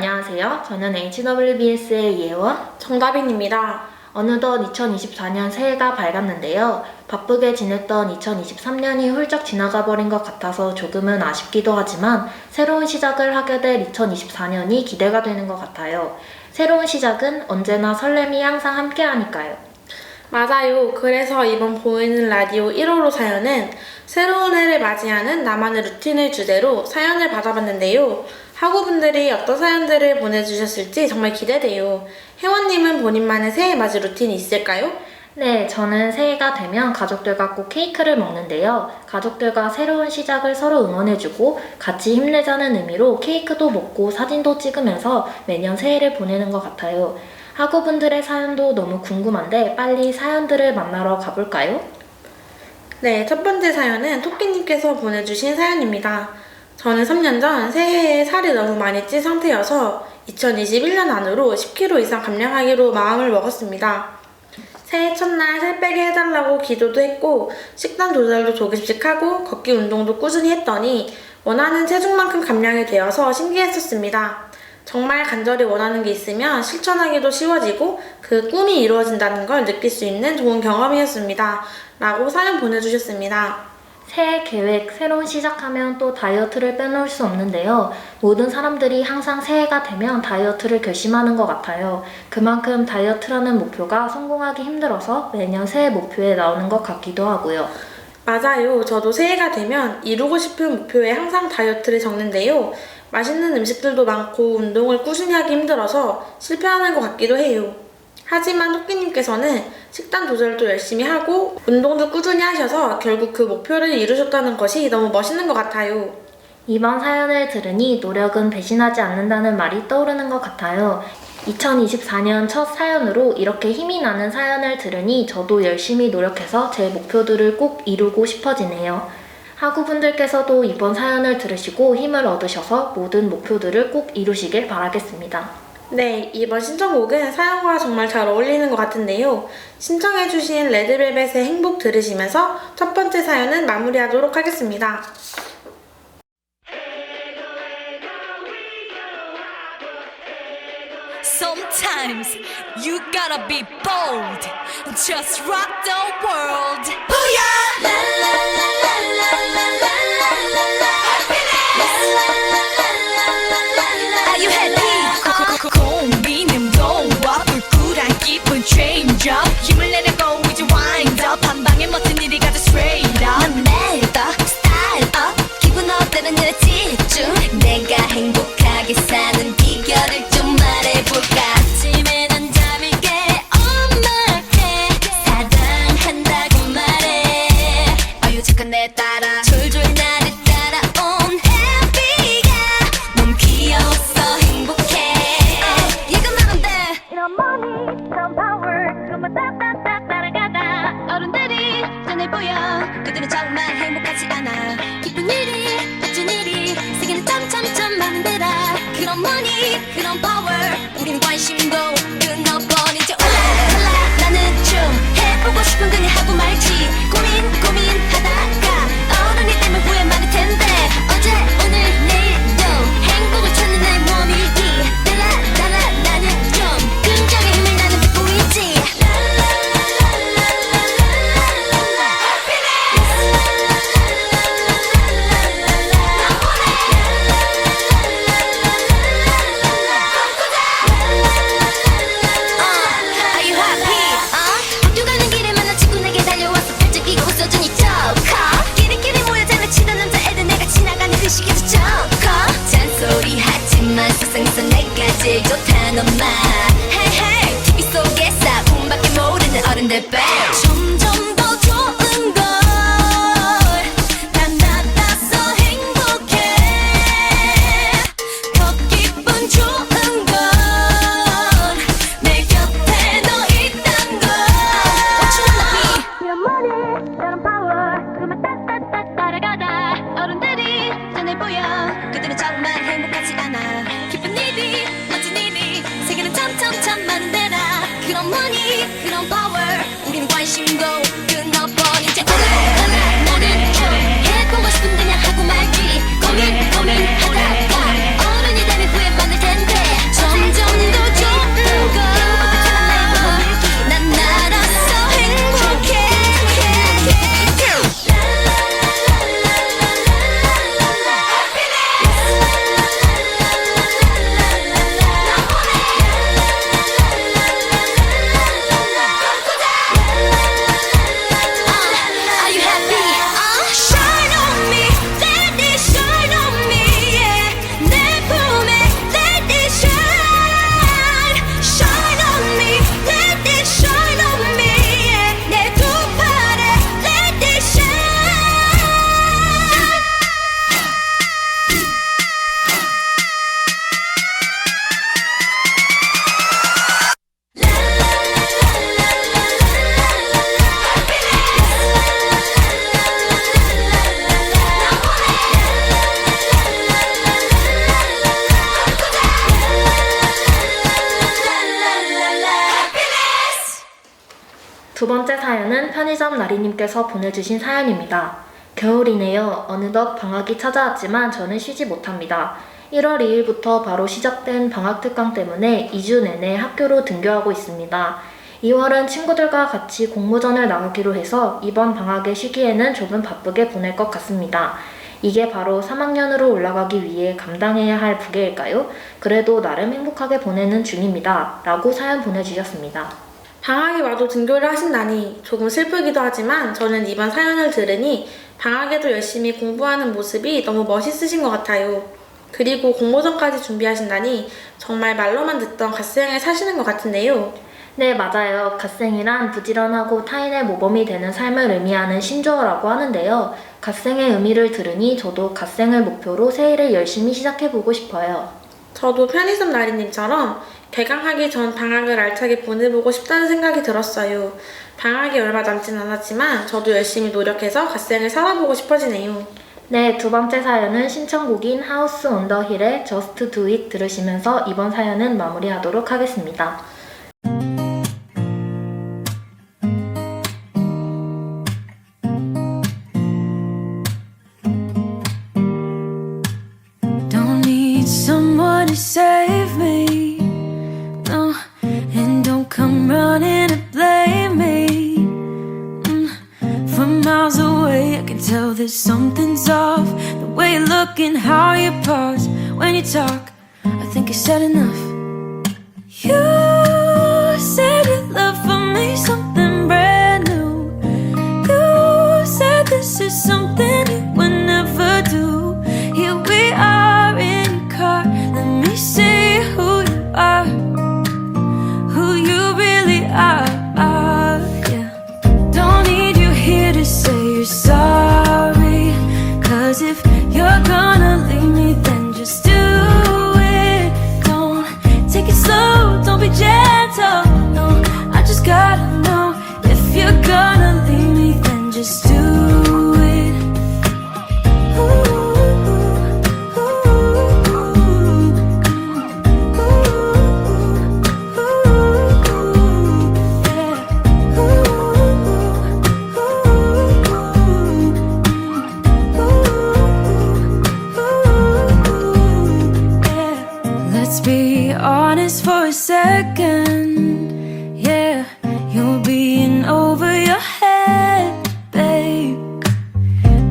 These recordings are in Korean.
안녕하세요. 저는 HWBS의 이혜원. 정답인입니다. 어느덧 2024년 새해가 밝았는데요. 바쁘게 지냈던 2023년이 훌쩍 지나가 버린 것 같아서 조금은 아쉽기도 하지만 새로운 시작을 하게 될 2024년이 기대가 되는 것 같아요. 새로운 시작은 언제나 설렘이 항상 함께 하니까요. 맞아요. 그래서 이번 보이는 라디오 1호로 사연은 새로운 해를 맞이하는 나만의 루틴을 주제로 사연을 받아봤는데요. 학우분들이 어떤 사연들을 보내주셨을지 정말 기대돼요. 혜원님은 본인만의 새해 맞이 루틴이 있을까요? 네, 저는 새해가 되면 가족들과 꼭 케이크를 먹는데요. 가족들과 새로운 시작을 서로 응원해주고 같이 힘내자는 의미로 케이크도 먹고 사진도 찍으면서 매년 새해를 보내는 것 같아요. 학우분들의 사연도 너무 궁금한데 빨리 사연들을 만나러 가볼까요? 네, 첫 번째 사연은 토끼님께서 보내주신 사연입니다. 저는 3년 전 새해에 살이 너무 많이 찐 상태여서 2021년 안으로 10kg 이상 감량하기로 마음을 먹었습니다. 새해 첫날 살 빼게 해달라고 기도도 했고 식단 조절도 조금씩 하고 걷기 운동도 꾸준히 했더니 원하는 체중만큼 감량이 되어서 신기했었습니다. 정말 간절히 원하는 게 있으면 실천하기도 쉬워지고 그 꿈이 이루어진다는 걸 느낄 수 있는 좋은 경험이었습니다. 라고 사연 보내주셨습니다. 새해 계획, 새로운 시작하면 또 다이어트를 빼놓을 수 없는데요. 모든 사람들이 항상 새해가 되면 다이어트를 결심하는 것 같아요. 그만큼 다이어트라는 목표가 성공하기 힘들어서 매년 새해 목표에 나오는 것 같기도 하고요. 맞아요. 저도 새해가 되면 이루고 싶은 목표에 항상 다이어트를 적는데요. 맛있는 음식들도 많고 운동을 꾸준히 하기 힘들어서 실패하는 것 같기도 해요. 하지만 토끼님께서는 식단 조절도 열심히 하고 운동도 꾸준히 하셔서 결국 그 목표를 이루셨다는 것이 너무 멋있는 것 같아요. 이번 사연을 들으니 노력은 배신하지 않는다는 말이 떠오르는 것 같아요. 2024년 첫 사연으로 이렇게 힘이 나는 사연을 들으니 저도 열심히 노력해서 제 목표들을 꼭 이루고 싶어지네요. 학우분들께서도 이번 사연을 들으시고 힘을 얻으셔서 모든 목표들을 꼭 이루시길 바라겠습니다. 네, 이번 신청곡은 사연과 정말 잘 어울리는 것 같은데요. 신청해주신 레드벨벳의 행복 들으시면서 첫 번째 사연은 마무리하도록 하겠습니다. Sometimes you gotta be bold. Just rock the world. Booyah! 두 번째 사연은 편의점 나리님께서 보내주신 사연입니다. 겨울이네요. 어느덧 방학이 찾아왔지만 저는 쉬지 못합니다. 1월 2일부터 바로 시작된 방학 특강 때문에 2주 내내 학교로 등교하고 있습니다. 2월은 친구들과 같이 공모전을 나가기로 해서 이번 방학의 시기에는 조금 바쁘게 보낼 것 같습니다. 이게 바로 3학년으로 올라가기 위해 감당해야 할 부계일까요? 그래도 나름 행복하게 보내는 중입니다. 라고 사연 보내주셨습니다. 방학이 와도 등교를 하신다니 조금 슬프기도 하지만 저는 이번 사연을 들으니 방학에도 열심히 공부하는 모습이 너무 멋있으신 것 같아요. 그리고 공모전까지 준비하신다니 정말 말로만 듣던 갓생을 사시는 것 같은데요. 네, 맞아요. 갓생이란 부지런하고 타인의 모범이 되는 삶을 의미하는 신조어라고 하는데요. 갓생의 의미를 들으니 저도 갓생을 목표로 새해를 열심히 시작해보고 싶어요. 저도 편의점 나리님처럼 개강하기 전 방학을 알차게 보내보고 싶다는 생각이 들었어요. 방학이 얼마 남진 않았지만 저도 열심히 노력해서 갓생을 살아보고 싶어지네요. 네, 두 번째 사연은 신청곡인 하우스 온더 힐의 Just Do It 들으시면서 이번 사연은 마무리하도록 하겠습니다. Be honest for a second. Yeah, you're being over your head, babe.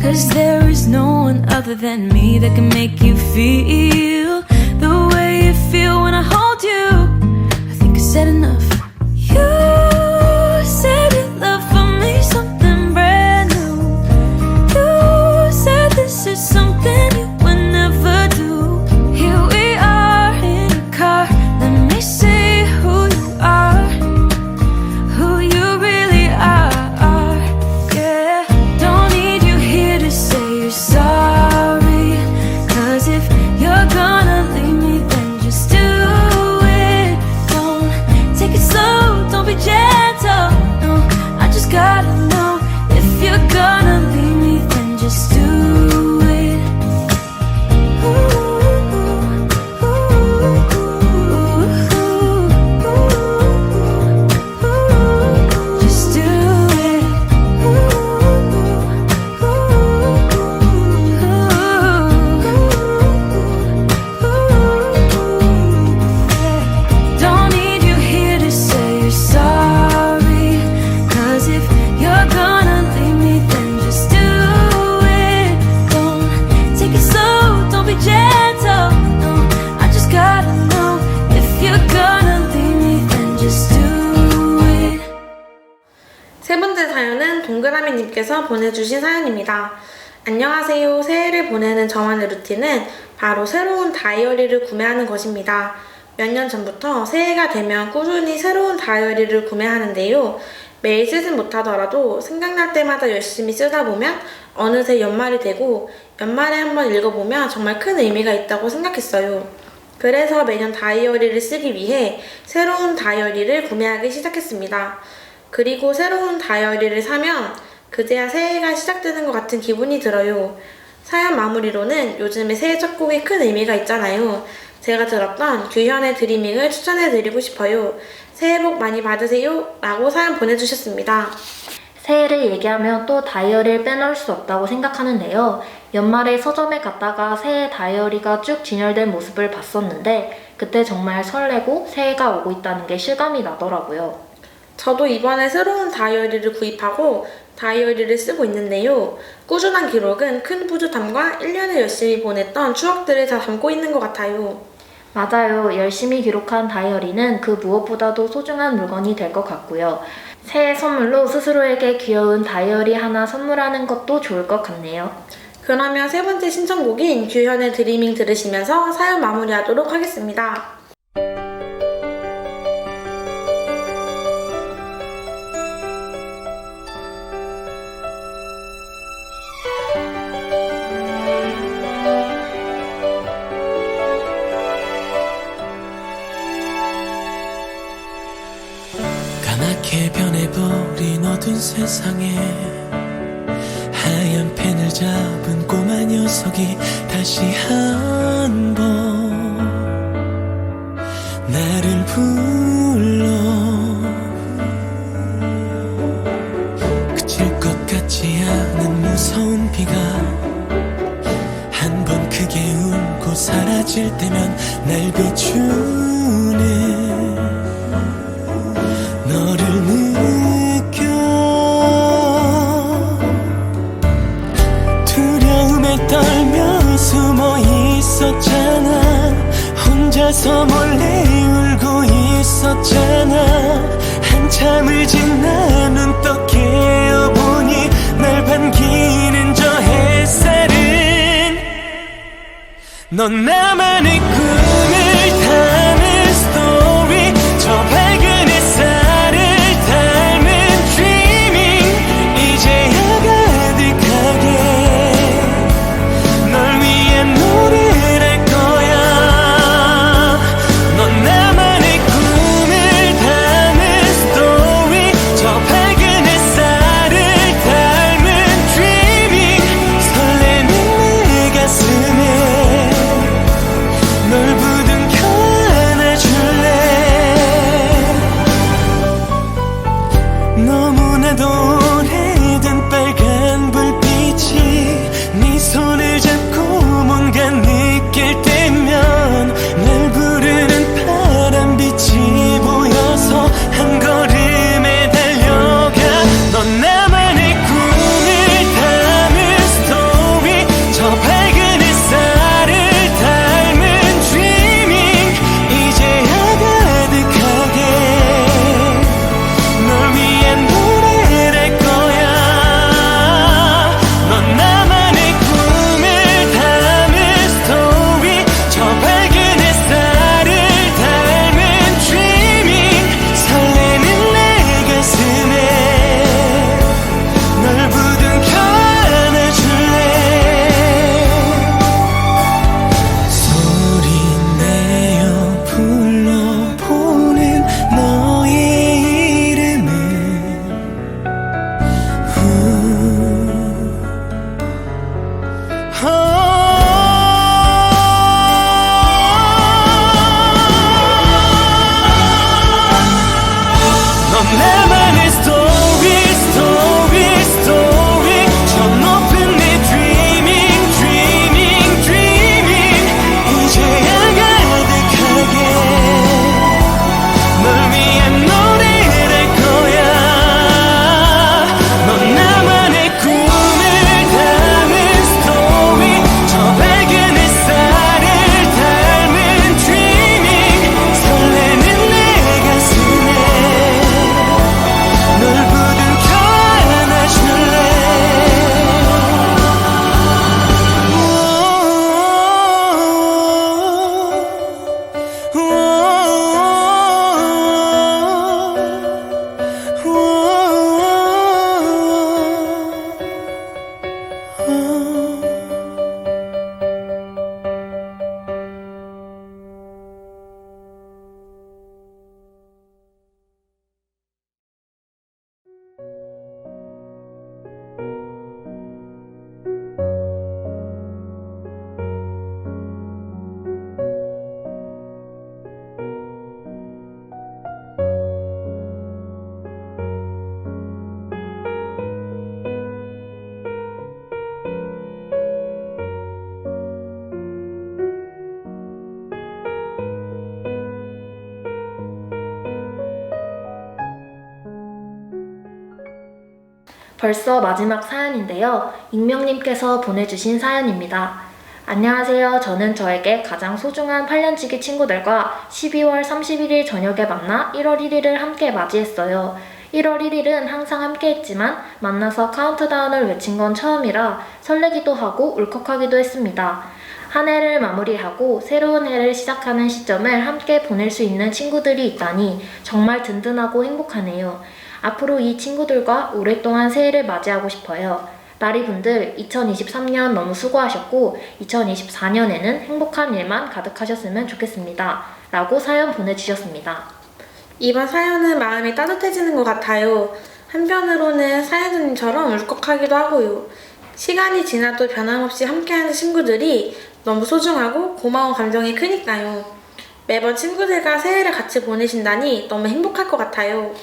Cause there is no one other than me that can make you feel the way you feel when I hold you. I think I said enough. 보내주신 사연입니다. 안녕하세요. 새해를 보내는 저만의 루틴은 바로 새로운 다이어리를 구매하는 것입니다. 몇 년 전부터 새해가 되면 꾸준히 새로운 다이어리를 구매하는데요. 매일 쓰진 못하더라도 생각날 때마다 열심히 쓰다 보면 어느새 연말이 되고 연말에 한번 읽어보면 정말 큰 의미가 있다고 생각했어요. 그래서 매년 다이어리를 쓰기 위해 새로운 다이어리를 구매하기 시작했습니다. 그리고 새로운 다이어리를 사면 그제야 새해가 시작되는 것 같은 기분이 들어요. 사연 마무리로는 요즘에 새해 첫 곡이 큰 의미가 있잖아요. 제가 들었던 규현의 드리밍을 추천해드리고 싶어요. 새해 복 많이 받으세요. 라고 사연 보내주셨습니다. 새해를 얘기하면 또 다이어리를 빼놓을 수 없다고 생각하는데요. 연말에 서점에 갔다가 새해 다이어리가 쭉 진열된 모습을 봤었는데 그때 정말 설레고 새해가 오고 있다는 게 실감이 나더라고요. 저도 이번에 새로운 다이어리를 구입하고 다이어리를 쓰고 있는데요. 꾸준한 기록은 큰 뿌듯함과 1년을 열심히 보냈던 추억들을 다 담고 있는 것 같아요. 맞아요. 열심히 기록한 다이어리는 그 무엇보다도 소중한 물건이 될 것 같고요. 새해 선물로 스스로에게 귀여운 다이어리 하나 선물하는 것도 좋을 것 같네요. 그러면 세 번째 신청곡인 규현의 드리밍 들으시면서 사연 마무리하도록 하겠습니다. 까맣게 변해버린 어두운 세상에. 하얀 펜을 잡은 꼬마 녀석이 다시 한 번 나를 불러. 그칠 것 같지 않은 무서운 비가 한 번 크게 울고 사라질 때면 날 비추는 혼자서 몰래 울고 있었잖아. 한참을 지나 눈떠 깨어보니 날 반기는 저 햇살은 넌 나만의 꿈 넌 벌써 마지막 사연인데요. 익명님께서 보내주신 사연입니다. 안녕하세요. 저는 저에게 가장 소중한 8년지기 친구들과 12월 31일 저녁에 만나 1월 1일을 함께 맞이했어요. 1월 1일은 항상 함께 했지만 만나서 카운트다운을 외친 건 처음이라 설레기도 하고 울컥하기도 했습니다. 한 해를 마무리하고 새로운 해를 시작하는 시점을 함께 보낼 수 있는 친구들이 있다니 정말 든든하고 행복하네요. 앞으로 이 친구들과 오랫동안 새해를 맞이하고 싶어요. 나리분들 2023년 너무 수고하셨고 2024년에는 행복한 일만 가득하셨으면 좋겠습니다. 라고 사연 보내주셨습니다. 이번 사연은 마음이 따뜻해지는 것 같아요. 한편으로는 사연자님처럼 울컥하기도 하고요. 시간이 지나도 변함없이 함께하는 친구들이 너무 소중하고 고마운 감정이 크니까요. 매번 친구들과 새해를 같이 보내신다니 너무 행복할 것 같아요.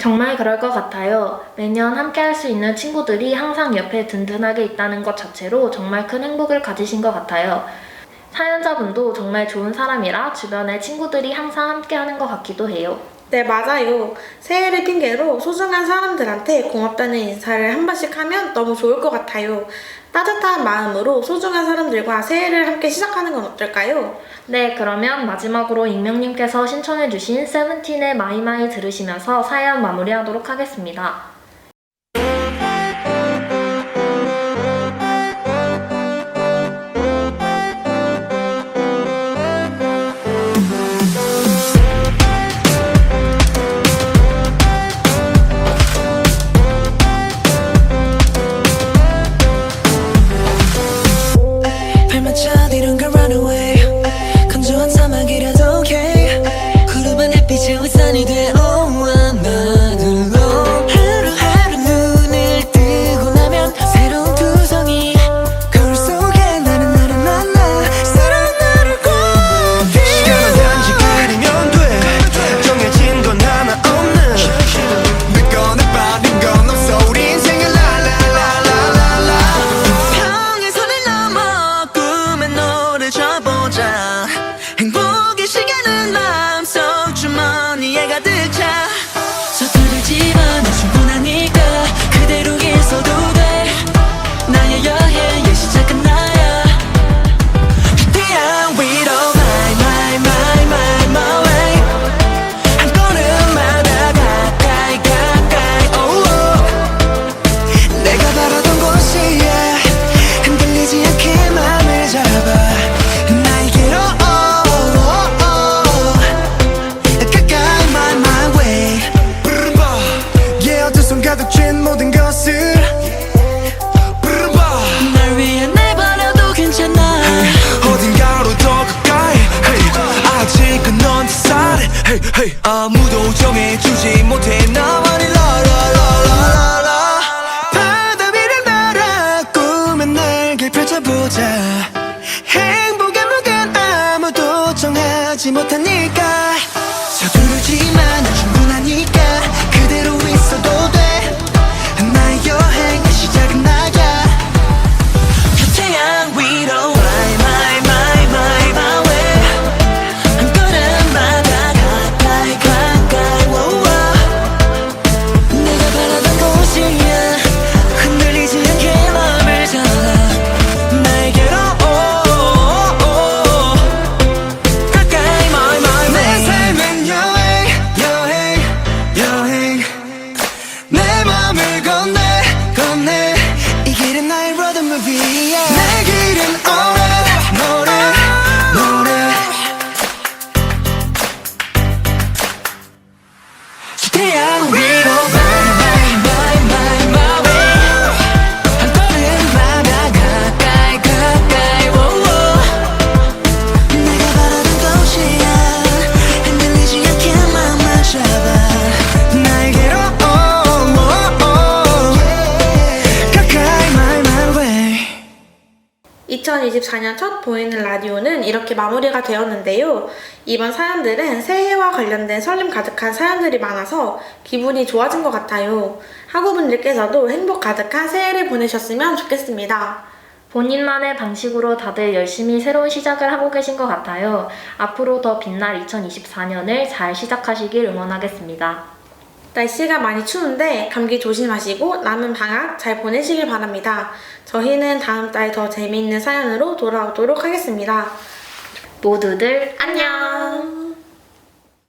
정말 그럴 것 같아요. 매년 함께 할 수 있는 친구들이 항상 옆에 든든하게 있다는 것 자체로 정말 큰 행복을 가지신 것 같아요. 사연자분도 정말 좋은 사람이라 주변에 친구들이 항상 함께 하는 것 같기도 해요. 네, 맞아요. 새해를 핑계로 소중한 사람들한테 고맙다는 인사를 한 번씩 하면 너무 좋을 것 같아요. 따뜻한 마음으로 소중한 사람들과 새해를 함께 시작하는 건 어떨까요? 네, 그러면 마지막으로 익명님께서 신청해주신 세븐틴의 마이마이 들으시면서 사연 마무리하도록 하겠습니다. Hey, hey. 아무도 정해주지 못해 나만 2024년 첫 보이는 라디오는 이렇게 마무리가 되었는데요. 이번 사연들은 새해와 관련된 설렘 가득한 사연들이 많아서 기분이 좋아진 것 같아요. 학우분들께서도 행복 가득한 새해를 보내셨으면 좋겠습니다. 본인만의 방식으로 다들 열심히 새로운 시작을 하고 계신 것 같아요. 앞으로 더 빛날 2024년을 잘 시작하시길 응원하겠습니다. 날씨가 많이 추운데 감기 조심하시고 남은 방학 잘 보내시길 바랍니다. 저희는 다음 달 더 재미있는 사연으로 돌아오도록 하겠습니다. 모두들 안녕!